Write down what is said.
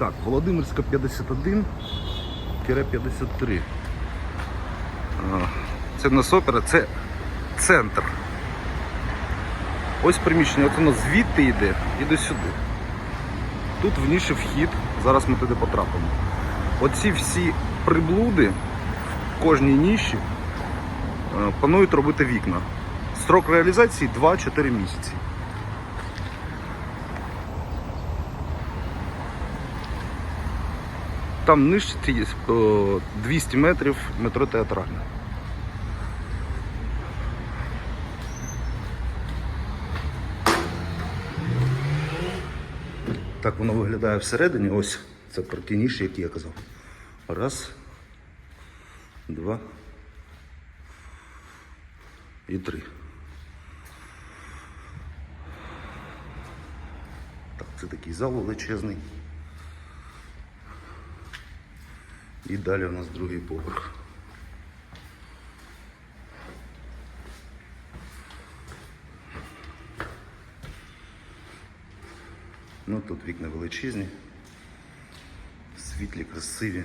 Так, Володимирська 51 53. Це в нас опера, це центр. Ось приміщення, от воно звідти йде і до сюди. Тут в ніші вхід, зараз ми туди потрапимо. Оці всі приблуди в кожній ніші е, планують робити вікна. Строк реалізації 2-4 місяці. Там нижче є, е, 200 метрів метро театральне. Так воно виглядає всередині. Ось це про ті ніші, які я казав. Раз, два і три. Так, це такий зал величезний. І далі у нас другий поверх. Ну тут вікна величезні, світлі, красиві.